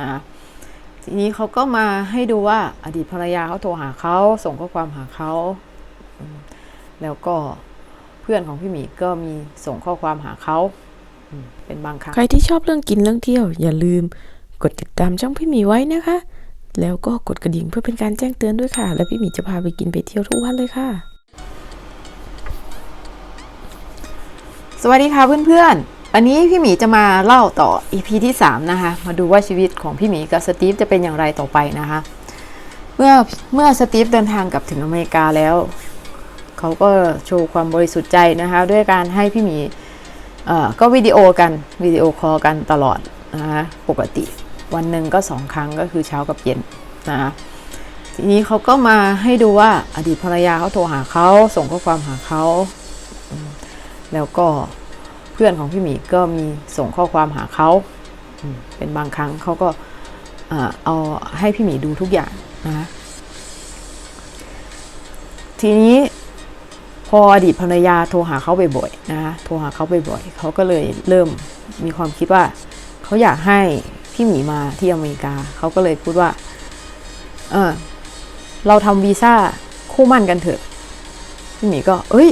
นะคะทีนี้เขาก็มาให้ดูว่าอดีตภรรยาเขาโทรหาเขาส่งข้อความหาเขาอืมแล้วก็เพื่อนของพี่หมีก็มีส่งข้อความหาเขาอืมเป็นบางครั้งใครที่ชอบเรื่องกินเรื่องเที่ยว อย่าลืมกดติดตามช่องพี่หมีไว้นะคะ แล้วก็กดกระดิ่งเพื่อเป็นการแจ้งเตือนด้วยค่ะ แล้วพี่หมีจะพาไปกินไปเที่ยวทุกวันเลยค่ะ สวัสดีค่ะเพื่อนๆ วันนี้พี่หมีจะมาเล่าต่อ EP ที่ 3 นะคะ มาดูว่าชีวิตของพี่หมีกับสตีฟจะเป็นอย่างไรต่อไปนะคะ เมื่อเมื่อสตีฟเดินทางกลับถึงอเมริกาแล้ว เขาก็โชว์ความบริสุทธิ์ใจนะคะ ด้วยการให้พี่หมีเอ่อก็วิดีโอกันวิดีโอคอลกันตลอดนะคะปกติวันหนึ่งก็สองครั้งก็คือเช้ากับเย็นนะคะทีนี้เขาก็มาให้ดูว่าอดีตภรรยาเขาโทรหาเขาส่งข้อความหาเขาแล้วก็ พื่อนของพี่หมีก็มีส่งข้อความหาเขาเป็นบางครั้งเขาก็เอาให้พี่หมีดูทุกอย่างนะคะทีนี้พออดีตภรรยาโทรหาเขาบ่อยๆนะคะโทรหาเขาบ่อยๆเขาก็เลยเริ่มมีความคิดว่าเขาอยากให้พี่หมีมาที่อเมริกาเขาก็เลยพูดว่า เออเราทำวีซ่าคู่มั่นกันเถอะ พี่หมีก็ เอ้ย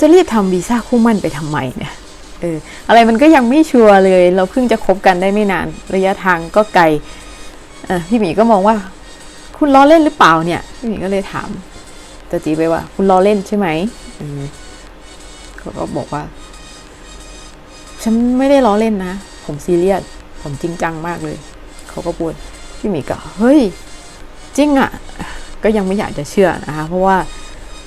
จะรีบทำวีซ่าคู่มั่นไปทำไมเนี่ย เอออะไรมันก็ยังไม่ชัวร์เลย เราเพิ่งจะคบกันได้ไม่นาน ระยะทางก็ไกลอพี่หมีก็มองว่า คุณล้อเล่นหรือเปล่าเนี่ย พี่หมีก็เลยถามตาจีไปว่า คุณล้อเล่นใช่ไหมอืมเขาก็บอกว่า ฉันไม่ได้ล้อเล่นนะ ผมซีเรียสผมจริงจังมากเลย เขาก็พูดพี่หมีก็เฮ้ย จริงอะ่ะ ก็ยังไม่อยากจะเชื่อนะคะ เพราะว่า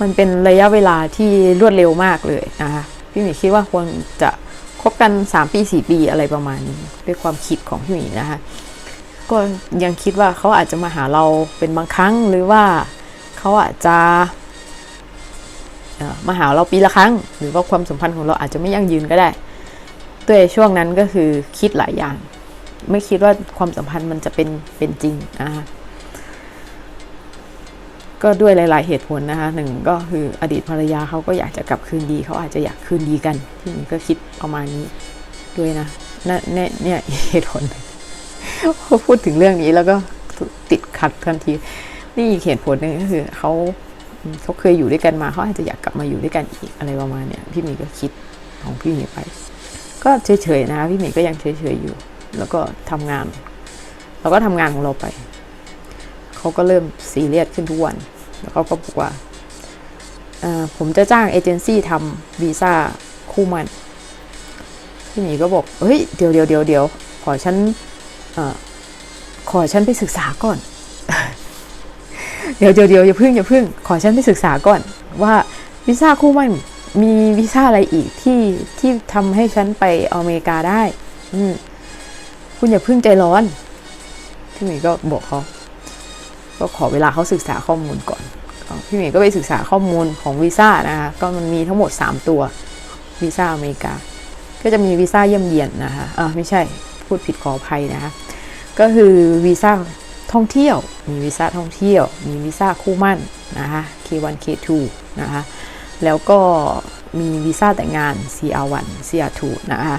มันเป็นระยะเวลาที่รวดเร็วมากเลยนะคะพี่หมีคิดว่าควรจะ คบกัน 3 ปี 4 ปีอะไรประมาณนี้ด้วยความคิดของพี่หมีนะคะก็ยังคิดว่าเขาอาจจะมาหาเราเป็นบางครั้งหรือว่าเขาอาจจะมาหาเราปีละครั้ง หรือว่าความสัมพันธ์ของเราอาจจะไม่ยั่งยืนก็ได้ด้วยช่วงนั้นก็คือคิดหลายอย่าง ไม่คิดว่าความสัมพันธ์มันจะเป็นเป็นจริงนะคะ ก็ด้วยหลาย ๆ เหตุผลนะคะหนึ่งก็คืออดีตภรรยาเขาก็อยากจะกลับคืนดีเขาอาจจะอยากคืนดีกันที่นี่ก็คิดประมาณนี้ด้วยนะนะเนี่ยเนี่ยเหตุผลพอพูดถึงเรื่องนี้แล้วก็ติดขัดทันที นี่อีกเหตุผลหนึ่งก็คือเขาเขาเคยอยู่ด้วยกันมาเขาอาจจะอยากกลับมาอยู่ด้วยกันอีกอะไรประมาณเนี้ยพี่หมีก็คิดของพี่หมีไป ก็เฉยๆนะพี่หมีก็ยังเฉยๆอยู่ แล้วก็ทำงานเราก็ทำงานของเราไปเขาก็เริ่มซีเรียสขึ้นทุกวัน แล้วเขาก็บอกว่า ผมจะจ้างเอเจนซี่ทำวีซ่าคู่มัน พี่หมีก็บอกเฮ้ยเดี๋ยวเดี๋ยวเดี๋ยวเดี๋ยวขอฉันอขอฉันไปศึกษาก่อน เดี๋ยวเดี๋ยวเดี๋ยวอย่าพึ่งอย่าพึ่ง ขอฉันไปศึกษาก่อน ว่าวีซ่าคู่มันมีวีซ่าอะไรอีกที่ที่ทำให้ฉันไปอเมริกาได้ อืคุณอย่าพึ่งใจร้อนพี่หมีก็บอกเขาก็ขอเวลาเขาศึกษาข้อมูลก่อน พี่หมีก็ไปศึกษาข้อมูลของวีซ่านะคะก็มันมีทั้งหมด 3 ตัววีซ่าอเมริกา ก็จะมีวีซ่าเยี่ยมเยียนนะคะอ่าไม่ใช่พูดผิดขออภัยนะคะก็คือวีซ่าท่องเที่ยว มีวีซ่าท่องเที่ยว มีวีซ่าคู่มั่นนะคะ K1 K2 นะคะแล้วก็มีวีซ่าแต่งงาน CR1 CR2 นะคะ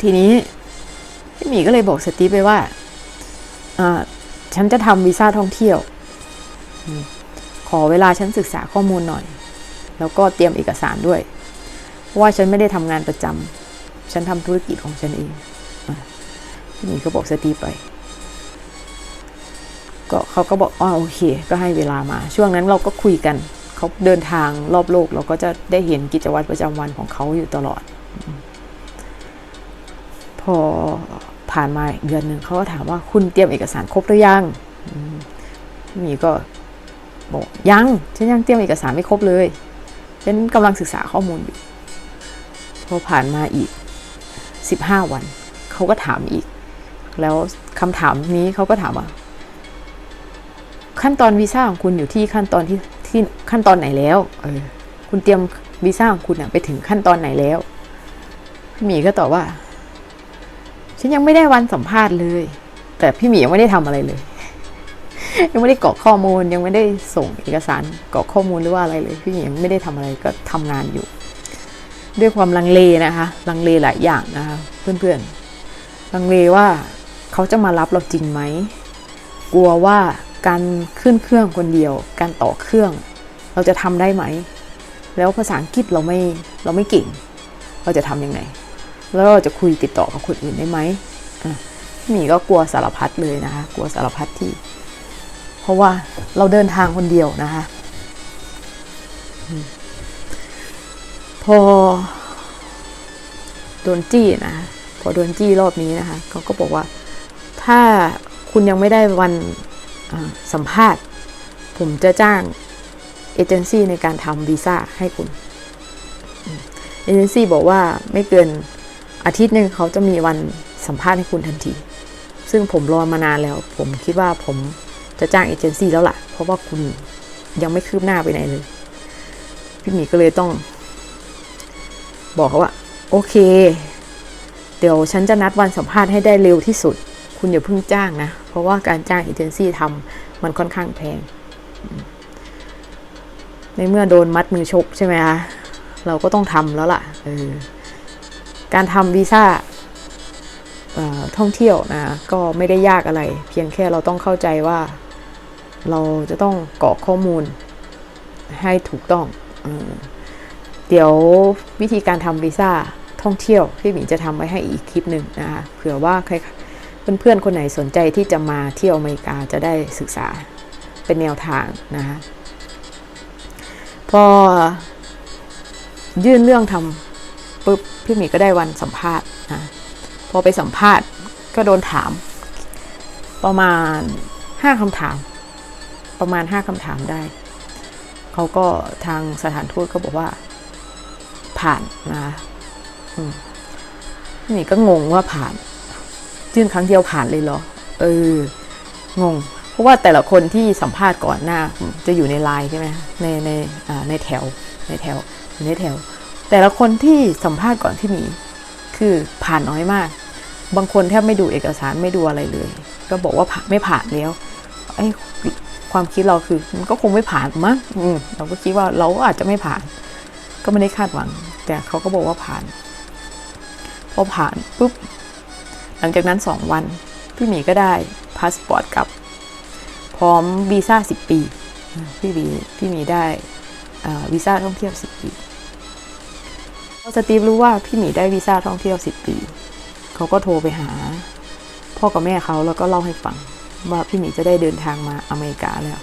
ทีนี้พี่หมีก็เลยบอกสตีฟไปว่าฉันจะทำวีซ่าท่องเที่ยว ขอเวลาฉันศึกษาข้อมูลหน่อย แล้วก็เตรียมเอกสารด้วยเพราะว่าฉันไม่ได้ทำงานประจำฉันทำธุรกิจของฉันเองอะพี่ก็บอกสตีไป ก็เขาก็บอกอ๋อโอเค ก็ให้เวลามา ช่วงนั้นเราก็คุยกัน เขาเดินทางรอบโลก เราก็จะได้เห็นกิจวัตรประจำวันของเขาอยู่ตลอด พอผ่านมาเดือนหนึ่งเขาก็ถามว่าคุณเตรียมเอกสารครบหรือยังอืมพี่หมีก็ บอกยังฉันยังเตรียมเอกสารไม่ครบเลยฉันกำลังศึกษาข้อมูลอยู่พอผ่านมาอีกสิบห้าวัน เขาก็ถามอีก แล้วคำถามนี้เขาก็ถามว่า ขั้นตอนวีซ่าของคุณอยู่ที่ขั้นตอนที่ที่ขั้นตอนไหนแล้วเออคุณเตรียมวีซ่าของคุณไปถึงขั้นตอนไหนแล้วพี่หมีก็ตอบว่า ฉันยังไม่ได้วันสัมภาษณ์เลย แต่พี่หมียังไม่ได้ทำอะไรเลย ยังไม่ได้กรอกข้อมูลยังไม่ได้ส่งเอกสารกรอกข้อมูลหรือว่าอะไรเลยพี่หมียังไม่ได้ทำอะไรก็ทำงานอยู่ ด้วยความลังเลนะคะลังเลหลายอย่างนะคะเพื่อนๆลังเลว่าเขาจะมารับเราจริงไหมกลัวว่าการขึ้นเครื่องคนเดียว การต่อเครื่อง เราจะทำได้ไหม แล้วภาษาอังกฤษเราไม่เราไม่เก่ง เราจะทำยังไง แล้วเราจะคุยติดต่อกับคนอื่นได้ไหมพี่หมีก็กลัวสารพัดเลยนะคะ กลัวสารพัดที่ เพราะว่าเราเดินทางคนเดียวนะคะ พอโดนจี้นะพอโดนจี้รอบนี้นะคะเขาก็บอกว่า ถ้าคุณยังไม่ได้วันสัมภาษณ์ ผมจะจ้างเอเจนซี่ในการทำวีซ่าให้คุณเอเจนซี่บอกว่าไม่เกินอาทิตย์หนึ่งเขาจะมีวันสัมภาษณ์ให้คุณทันที ซึ่งผมรอมานานแล้ว ผมคิดว่าผม จะจ้างเอเจนซี่แล้วล่ะ เพราะว่าคุณยังไม่คืบหน้าไปไหนเลย พี่หมีก็เลยต้อง บอกเขาว่า โอเค เดี๋ยวฉันจะนัดวันสัมภาษณ์ให้ได้เร็วที่สุด คุณอย่าเพิ่งจ้างนะ เพราะว่าการจ้างเอเจนซี่ทำมันค่อนข้างแพง ในเมื่อโดนมัดมือชกใช่ไหมคะเราก็ต้องทำแล้วล่ะออการทำวีซ่าออท่องเที่ยวนะก็ไม่ได้ยากอะไร เพียงแค่เราต้องเข้าใจว่า เราจะต้องกรอกข้อมูลให้ถูกต้องเออเดี๋ยววิธีการทำวีซ่าท่องเที่ยวพี่หมีจะทำไว้ให้อีกคลิปหนึ่งนะคะเผื่อว่าใครเพื่อนๆคนไหนสนใจที่จะมาเที่ยวอเมริกาจะได้ศึกษาเป็นแนวทางนะคะพอยื่นเรื่องทำปุ๊บพี่หมีก็ได้วันสัมภาษณ์นะพอไปสัมภาษณ์ก็โดนถามประมาณห้าคำถาม ประมาณห้าคำถามได้ เขาก็ทางสถานทูตก็บอกว่า ผ่านนะอืมพี่ก็งงว่าผ่านยื่นครั้งเดียวผ่านเลยเหรอ เออ งง เพราะว่าแต่ละคนที่สัมภาษณ์ก่อนหน้า จะอยู่ในไลน์ใช่ไหมในในในแถว ในแถวในแถว แต่ละคนที่สัมภาษณ์ก่อนที่หมีคือผ่านน้อยมาก บางคนแทบไม่ดูเอกสารไม่ดูอะไรเลย ก็บอกว่าผ่านไม่ผ่านแล้วไอ้ ความคิดเราคือมันก็คงไม่ผ่านมั้งเราก็คิดว่าเราอาจจะไม่ผ่าน ก็ไม่ได้คาดหวัง แต่เขาก็บอกว่าผ่าน พอผ่านปุ๊บหลังจากนั้นสองวันพี่หมีก็ได้พาสปอร์ตกลับ พร้อมวีซ่าสิบปี พี่หมีพี่หมีได้วีซ่าท่องเที่ยวสิบปีพอสตีฟรู้ว่าพี่หมีได้วีซ่าท่องเที่ยวสิบปี เขาก็โทรไปหา พ่อกับแม่เขาแล้วก็เล่าให้ฟัง ว่าพี่หมีจะได้เดินทางมาอเมริกาแล้ว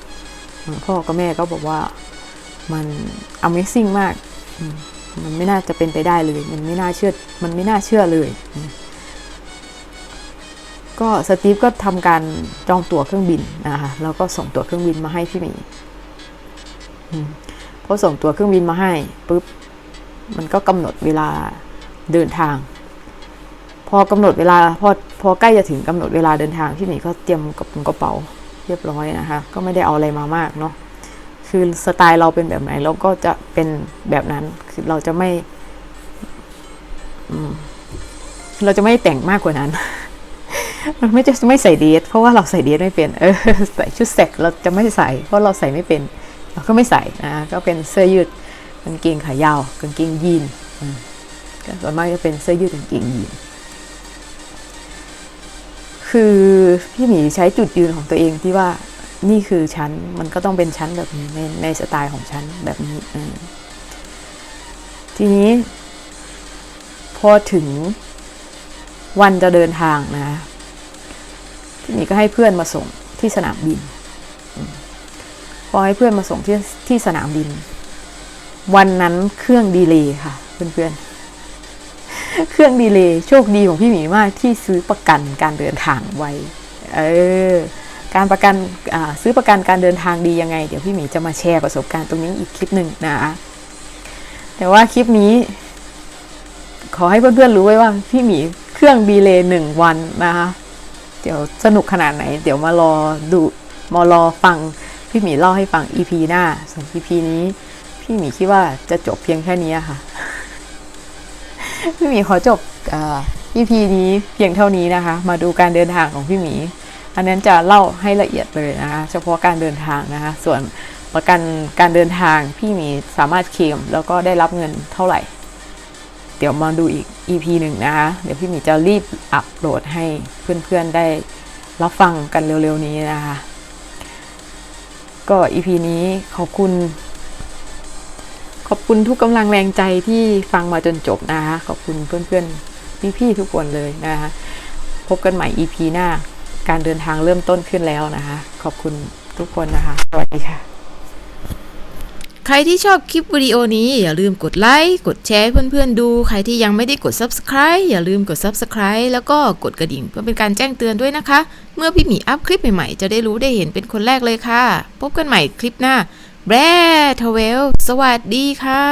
พ่อกับแม่ก็บอกว่ามัน Amazing มากมันไม่น่าจะเป็นไปได้เลย มันไม่น่าเชื่อ มันไม่น่าเชื่อเลย ก็สตีฟก็ทำการจองตั๋วเครื่องบินนะคะแล้วก็ส่งตั๋วเครื่องบินมาให้พี่หมีพอส่งตั๋วเครื่องบินมาให้ปุ๊บ มันก็กำหนดเวลาเดินทาง พอกำหนดเวลาพอพอใกล้จะถึงกำหนดเวลาเดินทางพี่หมีก็เตรียมกับกระเป๋าเรียบร้อยนะคะ ก็ไม่ได้เอาอะไรมามากเนาะคือสไตล์เราเป็นแบบไหนเราก็จะเป็นแบบนั้นคือเราจะไม่เราจะไม่แต่งมากกว่านั้นเราไม่จะไม่ใส่เดทเพราะว่าเราใส่เดทไม่เป็น เออใส่ชุดแสกเราจะไม่ใส่ เพราะเราใส่ไม่เป็น เราก็ไม่ใส่นะก็เป็นเสื้อยืดกางเกงขายาวกางเกงยีนก็ส่วนมากจะเป็นเสื้อยืดกางเกงยีน คือพี่หมีใช้จุดยืนของตัวเองที่ว่านี่คือฉันมันก็ต้องเป็นฉันแบบนี้ในในสไตล์ของฉันแบบนี้ทีนี้ พอถึงวันจะเดินทางนะพี่หมีก็ให้เพื่อนมาส่งที่สนามบินอพอให้เพื่อนมาส่งที่ที่สนามบิน วันนั้นเครื่องดีเลย์ค่ะ เพื่อนๆ เครื่องดีเลย์โชคดีของพี่หมีมากที่ซื้อประกันการเดินทางไว้ เออ การประกันอ่าซื้อประกันการเดินทางดียังไง เดี๋ยวพี่หมีจะมาแชร์ประสบการณ์ตรงนี้อีกคลิปหนึ่งนะแต่ว่าคลิปนี้ ขอให้เพื่อนๆรู้ไว้ว่าพี่หมีเครื่องดีเลย์หนึ่งวันนะคะเดี๋ยวสนุกขนาดไหน เดี๋ยวมารอดูมารอฟังพี่หมีเล่าให้ฟัง EP หน้าส่วน EP นี้ พี่หมีคิดว่าจะจบเพียงแค่นี้ค่ะ พี่หมีขอจบอ่อ EP นี้เพียงเท่านี้นะคะ มาดูการเดินทางของพี่หมี อันนั้นจะเล่าให้ละเอียดเลยนะคะ เฉพาะการเดินทางนะคะ ส่วนประกันการเดินทางพี่หมีสามารถเคลมแล้วก็ได้รับเงินเท่าไหร่ เดี๋ยวมาดูอีก EP หนึ่งนะคะ เดี๋ยวพี่หมีจะรีบอัปโหลดให้เพื่อนๆได้รับฟังกันเร็วๆนี้นะคะ ก็ EP นี้ขอบคุณ ขอบคุณทุกกำลังแรงใจที่ฟังมาจนจบนะคะขอบคุณเพื่อนๆพี่ๆทุกคนเลยนะคะพบกันใหม่ EP หน้า การเดินทางเริ่มต้นขึ้นแล้วนะคะ ขอบคุณทุกคนนะคะ สวัสดีค่ะ ใครที่ชอบคลิปวิดีโอนี้อย่าลืมกดไลค์ กดแชร์เพื่อนๆดู ใครที่ยังไม่ได้กด Subscribe อย่าลืมกด Subscribe แล้วก็กดกระดิ่งเพื่อเป็นการแจ้งเตือนด้วยนะคะ เมื่อพี่หมีอัพคลิปใหม่ๆ จะได้รู้ได้เห็นเป็นคนแรกเลยค่ะ พบกันใหม่คลิปหน้า แบรทเวลสวัสดีค่ะ